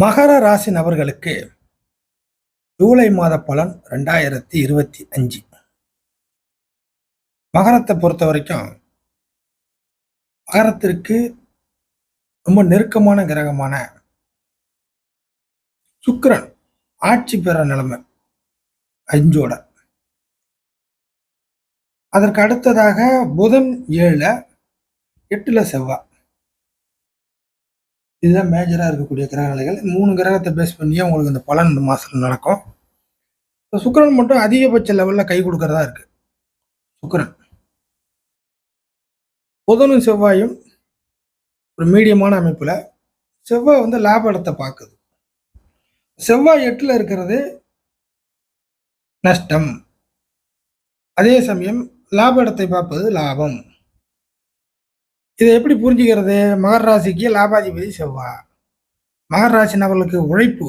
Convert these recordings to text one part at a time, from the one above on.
மகர ராசி நபர்களுக்கு ஜூலை மாத பலன் ரெண்டாயிரத்தி இருபத்தி அஞ்சு. மகரத்தை பொறுத்த வரைக்கும் மகரத்திற்கு ரொம்ப நெருக்கமான கிரகமான சுக்கரன் ஆட்சி பெற நிலைமை அஞ்சோட. அதற்கு அடுத்ததாக புதன் ஏழில் எட்டுல செவ்வாய் இதுதான் மேஜராக இருக்கக்கூடிய கிரக நிலைகள் மூணு கிரகத்தை பேஸ் பண்ணியே உங்களுக்கு இந்த பலன் இந்த நடக்கும். இப்போ சுக்கிரன் மட்டும் அதிகபட்ச லெவலில் கை கொடுக்கறதா இருக்கு. சுக்கிரன். புதனும் செவ்வாயும் ஒரு மீடியமான அமைப்பில் செவ்வாய் வந்து லாப இடத்தை பார்க்குது. செவ்வாய் எட்டில் இருக்கிறது நஷ்டம். அதே சமயம் லாப இடத்தை பார்ப்பது லாபம். இதை எப்படி புரிஞ்சுக்கிறது? மகர ராசிக்கு லாபாதிபதி செவ்வா. மகர ராசி நபர்களுக்கு உழைப்பு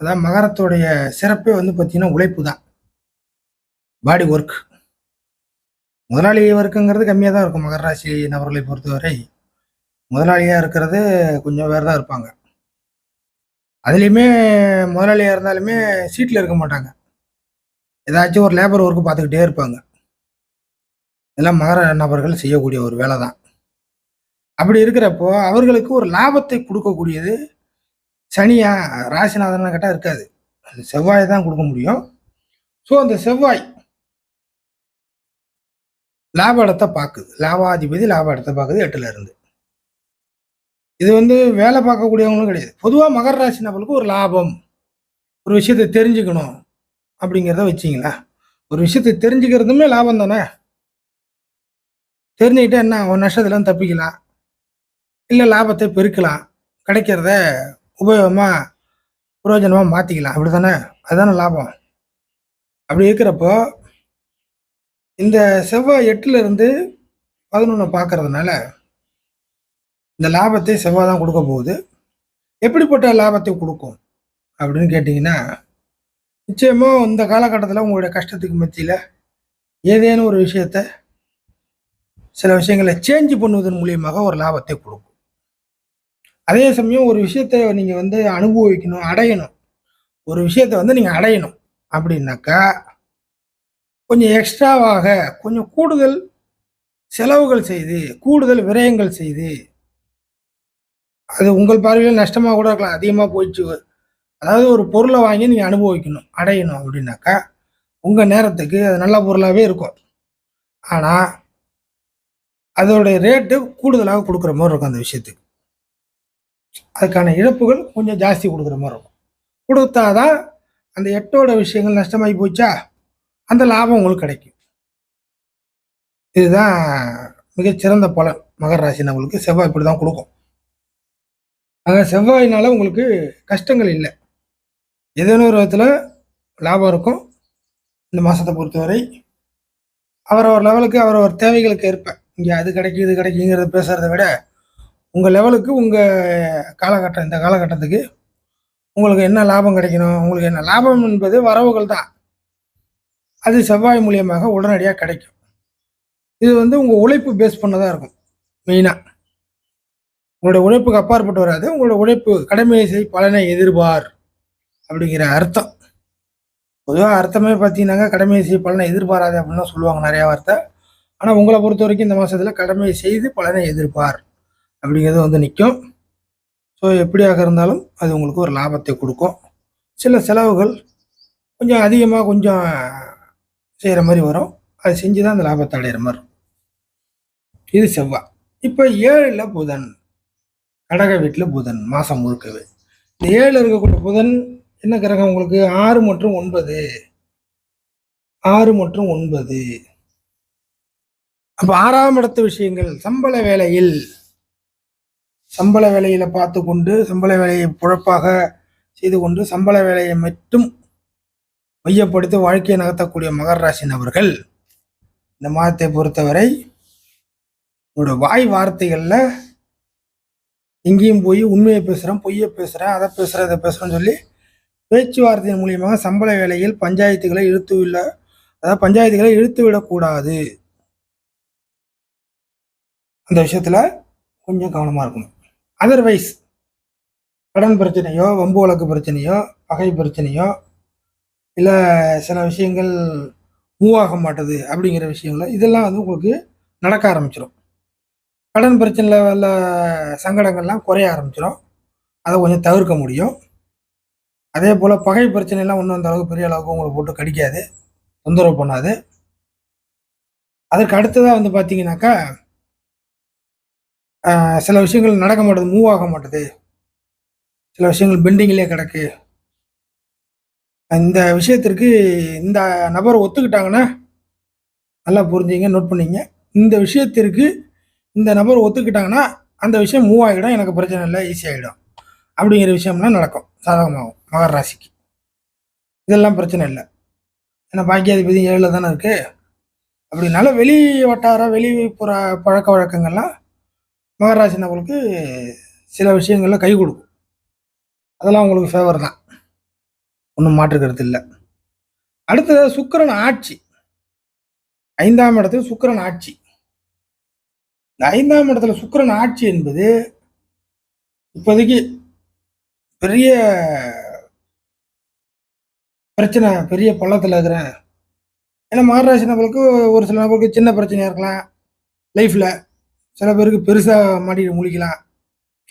அதாவது மகரத்தோடைய சிறப்பே வந்து பார்த்தீங்கன்னா உழைப்பு தான் பாடி ஒர்க். முதலாளி ஒர்க்குங்கிறது கம்மியாக தான் இருக்கும் மகர ராசி நபர்களை பொறுத்தவரை. முதலாளியாக இருக்கிறது கொஞ்சம் வேறு தான் இருப்பாங்க. அதுலேயுமே முதலாளியாக இருந்தாலுமே சீட்டில் இருக்க மாட்டாங்க. ஏதாச்சும் ஒரு லேபர் ஒர்க்கு பார்த்துக்கிட்டே இருப்பாங்க. இதெல்லாம் மகர நபர்கள் செய்யக்கூடிய ஒரு வேலை தான் அப்படி இருக்கிறப்போ அவர்களுக்கு ஒரு லாபத்தை கொடுக்கக்கூடியது சனியா ராசிநாதன் கேட்டால் இருக்காது. அது செவ்வாய் தான் கொடுக்க முடியும். ஸோ அந்த செவ்வாய் லாப இடத்தை பார்க்குது. லாபாதிபதி லாப இடத்தை பார்க்குது எட்டுல இருந்து. இது வந்து வேலை பார்க்கக்கூடியவங்களும் கிடையாது. பொதுவாக மகர ராசி நபர்களுக்கு ஒரு லாபம் ஒரு விஷயத்தை தெரிஞ்சுக்கணும் அப்படிங்கிறத வச்சிங்களா? ஒரு விஷயத்தை தெரிஞ்சுக்கிறதுமே லாபம் தானே? தெரிஞ்சுக்கிட்டா என்ன? ஒரு நஷ்டத்துலேருந்து தப்பிக்கலாம். இல்லை லாபத்தை பெருக்கலாம். கிடைக்கிறத உபயோகமாக பிரயோஜனமாக மாற்றிக்கலாம் அப்படி தானே அதுதானே லாபம். அப்படி இருக்கிறப்போ இந்த செவ்வாய் எட்டுலேருந்து பதினொன்று பார்க்கறதுனால இந்த லாபத்தை செவ்வாய் தான் கொடுக்க போகுது. எப்படிப்பட்ட லாபத்தை கொடுக்கும்? அப்படின்னு கேட்டிங்கன்னா நிச்சயமாக இந்த காலகட்டத்தில் உங்களுடைய கஷ்டத்துக்கு மத்தியில் ஏதேனும் ஒரு விஷயத்த சில விஷயங்களை சேஞ்ச் பண்ணுவதன் மூலியமாக ஒரு லாபத்தை கொடுக்கும். அதே சமயம் ஒரு விஷயத்த நீங்கள் வந்து அனுபவிக்கணும் அடையணும். ஒரு விஷயத்த வந்து நீங்கள் அடையணும் அப்படின்னாக்கா கொஞ்சம் எக்ஸ்ட்ராவாக கொஞ்சம் கூடுதல் செலவுகள் செய்து கூடுதல் விரயங்கள் செய்து அது உங்கள் பார்வையில் நஷ்டமாக கூட இருக்கலாம் அதிகமாக போயிடுச்சு. அதாவது ஒரு பொருளை வாங்கி நீங்கள் அனுபவிக்கணும் அடையணும் அப்படின்னாக்கா உங்கள் நேரத்துக்கு அது நல்ல பொருளாகவே இருக்கும். ஆனால் அதோடைய ரேட்டு கூடுதலாக கொடுக்குற மாதிரி இருக்கும் அந்த விஷயத்துக்கு. அதுக்கான இழப்புகள் கொஞ்சம் ஜாஸ்தி கொடுக்குற மாதிரி இருக்கும். கொடுத்தா தான் அந்த எட்டோட விஷயங்கள் நஷ்டமாகி போச்சா? அந்த லாபம் உங்களுக்கு கிடைக்கும். இதுதான் மிகச்சிறந்த பலன். மகர ராசி நம்மளுக்கு செவ்வாய் இப்படி தான் கொடுக்கும். ஆக செவ்வாயினால உங்களுக்கு கஷ்டங்கள் இல்லை. ஏதேனும் ஒரு விதத்தில் லாபம் இருக்கும். இந்த மாதத்தை பொறுத்தவரை அவரவர் லெவலுக்கு அவரவர் தேவைகளுக்கு ஏற்ப இங்கே அது கிடைக்கும் இது கிடைக்குங்கிறத பேசுகிறத விட உங்கள் லெவலுக்கு உங்கள் காலகட்டம் இந்த காலகட்டத்துக்கு உங்களுக்கு என்ன லாபம் கிடைக்கணும்? உங்களுக்கு என்ன லாபம் என்பது வரவுகள் தான். அது செவ்வாய் மூலியமாக உடனடியாக கிடைக்கும். இது வந்து உங்கள் உழைப்பு பேஸ் பண்ணதாக இருக்கும் மெயினாக உங்களுடைய உழைப்புக்கு அப்பாற்பட்டு வராது. உங்களோட உழைப்பு கடமையை செய் பலனை எதிர்பார் அப்படிங்கிற அர்த்தம். பொதுவாக அர்த்தமே பார்த்தீங்கன்னாக்கா கடமையை செய் பலனை எதிர்பாராது அப்படின்னு சொல்லுவாங்க நிறையா வார்த்தை. ஆனால் உங்களை பொறுத்த வரைக்கும் இந்த மாதத்தில் கடமையை செய்து பலனை எதிர்பார். அப்படிங்கிறது வந்து நிற்கும் ஸோ எப்படியாக இருந்தாலும் அது உங்களுக்கு ஒரு லாபத்தை கொடுக்கும். சில செலவுகள் கொஞ்சம் அதிகமாக கொஞ்சம் செய்கிற மாதிரி வரும். அது செஞ்சு தான் அந்த லாபத்தை அடையிற மாதிரி இருக்கும். இது செவ்வாய் இப்போ ஏழில் புதன் கடக வீட்டில் புதன் மாதம் முழுக்கவே. இந்த ஏழில் இருக்கக்கூடிய புதன் என்ன கிரகம் உங்களுக்கு? ஆறு மற்றும் ஒன்பது. ஆறு மற்றும் ஒன்பது. அப்போ ஆறாம் இடத்து விஷயங்கள் சம்பள வேலையில் சம்பள வேலையில் பார்த்து கொண்டு சம்பள வேலையை புழப்பாக செய்து கொண்டு சம்பள வேலையை மட்டும் மையப்படுத்தி வாழ்க்கையை நகர்த்தக்கூடிய மகர ராசி நபர்கள் இந்த மாதத்தை பொறுத்தவரை உங்களோட வாய் வார்த்தைகளில் எங்கேயும் போய் உண்மையை பேசுகிறேன் பொய்யை பேசுகிறேன் அதை பேசுகிறேன் இதை பேசுகிறேன்னு சொல்லி பேச்சுவார்த்தையின் மூலியமாக சம்பள வேலையில் பஞ்சாயத்துகளை இழுத்து விட அதாவது பஞ்சாயத்துகளை இழுத்து விடக்கூடாது. அந்த விஷயத்தில் கொஞ்சம் கவனமாக இருக்கணும். அதர்வைஸ் கடன் பிரச்சனையோ வம்பு வழக்கு பிரச்சனையோ பகை பிரச்சனையோ இல்லை சில விஷயங்கள் மூவ் ஆக மாட்டுது அப்படிங்கிற விஷயங்கள இதெல்லாம் வந்து உங்களுக்கு நடக்க ஆரம்பிச்சிடும் கடன் பிரச்சனையில் உள்ள சங்கடங்கள்லாம் குறைய ஆரம்பிச்சிடும் அதை கொஞ்சம் தவிர்க்க முடியும். அதே போல் பகை பிரச்சனைலாம் ஒன்றும் அந்த அளவுக்கு பெரிய அளவுக்கு உங்களை போட்டு கடிக்காது. தொந்தரவு பண்ணாது. அதற்கு அடுத்ததாக வந்து பார்த்தீங்கன்னாக்கா சில விஷயங்கள் நடக்க மாட்டுது மூவ் ஆக மாட்டுது. சில விஷயங்கள் பெண்டிங்லேயே கிடக்கு. இந்த விஷயத்திற்கு இந்த நபர் ஒத்துக்கிட்டாங்கன்னா நல்லா புரிஞ்சிங்க நோட் பண்ணிங்க. இந்த விஷயத்திற்கு இந்த நபர் ஒத்துக்கிட்டாங்கன்னா அந்த விஷயம் மூவ் ஆகிடும் எனக்கு பிரச்சனை இல்லை ஈஸியாகிடும் அப்படிங்கிற விஷயம்லாம் நடக்கும் சாதகமாகும் மகர ராசிக்கு. இதெல்லாம் பிரச்சனை இல்லை. ஏன்னா பாக்கியாதிபதி ஏழில் தானே இருக்குது அப்படினால வெளி வட்டார வெளி புற பழக்க வழக்கங்கள்லாம் மகர ராசி சில விஷயங்களில் கை கொடுக்கும். அதெல்லாம் உங்களுக்கு ஃபேவர் தான். ஒன்றும் மாற்றுக்கிறது இல்லை. அடுத்தது சுக்கரன் ஆட்சி. ஐந்தாம் இடத்துல சுக்கரன் ஆட்சி. இந்த ஐந்தாம் இடத்துல சுக்கரன் ஆட்சி என்பது இப்போதைக்கு பெரிய பிரச்சனை பெரிய பள்ளத்தில் இருக்கிறேன் ஏன்னா மகராசி நபர்களுக்கு ஒரு சில நபருக்கு சின்ன பிரச்சனையாக இருக்கலாம். லைஃப்பில் சில பேருக்கு பெருசாக மாட்டிட்டு முழிக்கலாம்.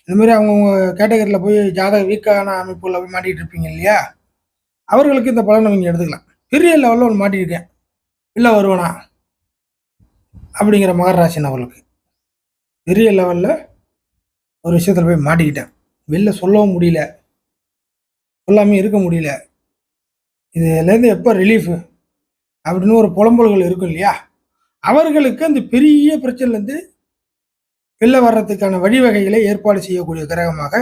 இந்த மாதிரி அவங்கவுங்க கேட்டகரியில் போய் ஜாதக வீக்கான அமைப்புகளில் போய் மாட்டிகிட்டு இருப்பீங்க இல்லையா? அவர்களுக்கு இந்த பலனை நீங்கள் எடுத்துக்கலாம். பெரிய லெவலில் ஒன்று மாட்டியிருக்கேன் இல்லை வருவனா? அப்படிங்கிற மகர ராசி பெரிய லெவலில் ஒரு விஷயத்தில் போய் மாட்டிக்கிட்டேன். வெளில சொல்லவும் முடியல. சொல்லாமே இருக்க முடியல. இதுலேருந்து எப்போ ரிலீஃபு அப்படின்னு ஒரு புலம்பல்கள் இருக்கும் இல்லையா? அவர்களுக்கு அந்த பெரிய பிரச்சனைலேருந்து வெளில வர்றதுக்கான வழிவகைகளை ஏற்பாடு செய்யக்கூடிய கிரகமாக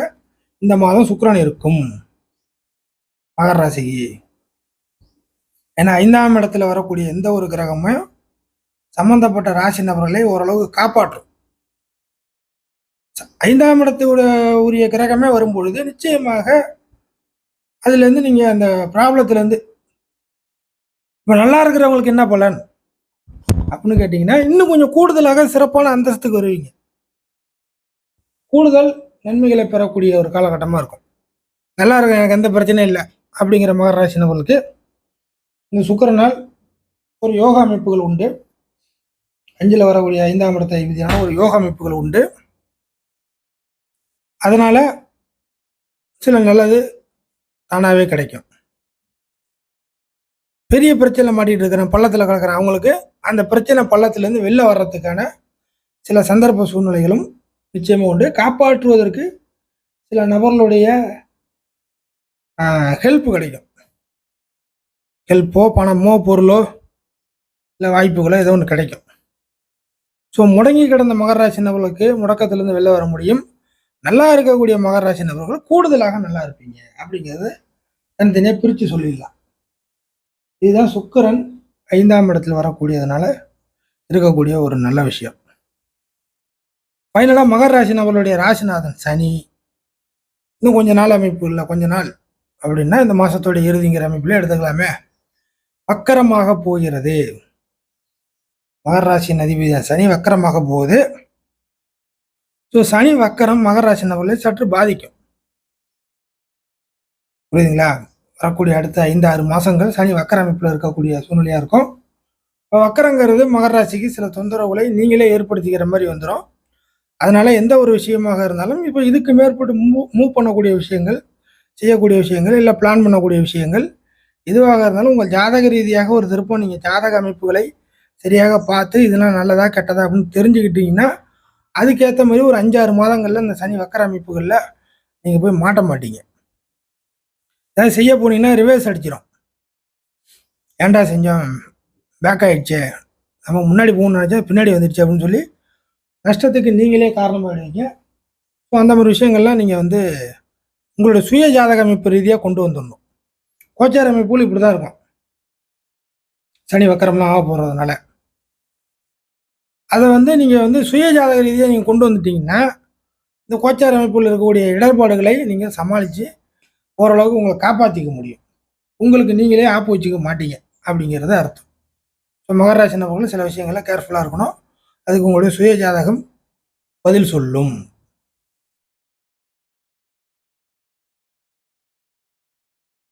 இந்த மாதம் சுக்கரன் இருக்கும். மகர ராசிக்கு. ஏன்னா ஐந்தாம் இடத்துல வரக்கூடிய எந்த ஒரு கிரகமும் சம்பந்தப்பட்ட ராசி நபர்களை ஓரளவு காப்பாற்றும். ஐந்தாம் இடத்தோட உரிய கிரகமே வரும்பொழுது நிச்சயமாக அதுலேருந்து நீங்கள் அந்த ப்ராப்ளத்துலேருந்து இப்போ நல்லா இருக்கிறவங்களுக்கு என்ன பலன்? அப்படின்னு கேட்டிங்கன்னா இன்னும் கொஞ்சம் கூடுதலாக சிறப்பான அந்தஸ்துக்கு வருவீங்க. கூடுதல் நன்மைகளை பெறக்கூடிய ஒரு காலகட்டமாக இருக்கும். நல்லா இருக்கும் எனக்கு எந்த பிரச்சனையும் இல்லை அப்படிங்கிற மகர ராசி நபர்களுக்கு இந்த சுக்கிரனால் ஒரு யோகா அமைப்புகள் உண்டு. அஞ்சில் வரக்கூடிய ஐந்தாம் இடத்தை விதியான ஒரு யோகா அமைப்புகள் உண்டு. அதனால் சில நல்லது தானாகவே கிடைக்கும். பெரிய பிரச்சனை மாட்டிகிட்டு இருக்கிறேன் பள்ளத்தில் கிடக்கிற அவங்களுக்கு அந்த பிரச்சனை பள்ளத்துலேருந்து வெளில வர்றதுக்கான சில சந்தர்ப்ப சூழ்நிலைகளும் நிச்சயமாக உண்டு. காப்பாற்றுவதற்கு சில நபர்களுடைய ஹெல்ப் கிடைக்கும். ஹெல்ப்போ பணமோ பொருளோ இல்லை வாய்ப்புகளோ ஏதோ ஒன்று கிடைக்கும். ஸோ முடங்கி கிடந்த மகர ராசி நபர்களுக்கு முடக்கத்திலேருந்து வெளில வர முடியும். நல்லா இருக்கக்கூடிய மகர ராசி நபர்கள் கூடுதலாக நல்லா இருப்பீங்க. அப்படிங்கிறத தனித்தனியாக பிரித்து சொல்லிடலாம். இதுதான் சுக்கரன் ஐந்தாம் இடத்துல வரக்கூடியதுனால இருக்கக்கூடிய ஒரு நல்ல விஷயம். ஃபைனலாக மகர ராசி நபர்களுடைய ராசிநாதன் சனி. இன்னும் கொஞ்ச நாள் அமைப்பு இல்லை. கொஞ்ச நாள் அப்படின்னா இந்த மாதத்தோடைய இறுதிங்கிற அமைப்பில் எடுத்துக்கலாமே. வக்கரமாக போகிறது. மகர ராசியின் அதிபதி சனி வக்கரமாக போகுது. ஸோ சனி வக்கரம் மகர ராசி நபர்களை சற்று பாதிக்கும். புரியுதுங்களா? வரக்கூடிய அடுத்த ஐந்து ஆறு மாதங்கள் சனி வக்கர அமைப்பில் இருக்கக்கூடிய சூழ்நிலையாக இருக்கும். இப்போ வக்கரங்கிறது மகர ராசிக்கு சில தொந்தரவுகளை நீங்களே ஏற்படுத்திக்கிற மாதிரி வந்துடும் அதனால் எந்த ஒரு விஷயமாக இருந்தாலும் இப்போ இதுக்கு மேற்பட்டு மூவ் மூவ் பண்ணக்கூடிய விஷயங்கள் செய்யக்கூடிய விஷயங்கள் இல்லை பிளான் பண்ணக்கூடிய விஷயங்கள் எதுவாக இருந்தாலும் உங்கள் ஜாதக ரீதியாக ஒரு திருப்பம் நீங்கள் ஜாதக அமைப்புகளை சரியாக பார்த்து இதெல்லாம் நல்லதா கெட்டதா அப்படின்னு தெரிஞ்சுக்கிட்டீங்கன்னா அதுக்கேற்ற மாதிரி ஒரு அஞ்சாறு மாதங்களில் இந்த சனி வக்கர அமைப்புகளில் நீங்கள் போய் மாட்ட மாட்டீங்க. ஏதாவது செய்ய போனீங்கன்னா ரிவர்ஸ் அடிச்சிடும் ஏன்டா செஞ்சோம்? பேக் ஆகிடுச்சே நம்ம முன்னாடி போகணும்னு நினச்சா பின்னாடி வந்துடுச்சு அப்படின்னு சொல்லி நஷ்டத்துக்கு நீங்களே காரணமாகிடுவீங்க ஸோ அந்த மாதிரி விஷயங்கள்லாம் நீங்கள் வந்து உங்களோட சுய ஜாதக அமைப்பு ரீதியாக கொண்டு வந்துடணும். கோச்சார் அமைப்புகள் இப்படி தான் இருக்கும். சனி வக்கரம்லாம் ஆக போகிறதுனால அதை வந்து நீங்கள் வந்து சுய ஜாதக ரீதியாக நீங்கள் கொண்டு வந்துட்டீங்கன்னா இந்த கோச்சார் அமைப்பில் இருக்கக்கூடிய இடர்பாடுகளை நீங்கள் சமாளித்து ஓரளவுக்கு உங்களை காப்பாற்றிக்க முடியும். உங்களுக்கு நீங்களே ஆப்பு வச்சுக்க மாட்டீங்க அப்படிங்கிறது அர்த்தம். ஸோ மகராசி நபர்கள் சில விஷயங்களை கேர்ஃபுல்லாக இருக்கணும். அதுக்கு உங்களுடைய சுய ஜாதகம் பதில் சொல்லும்.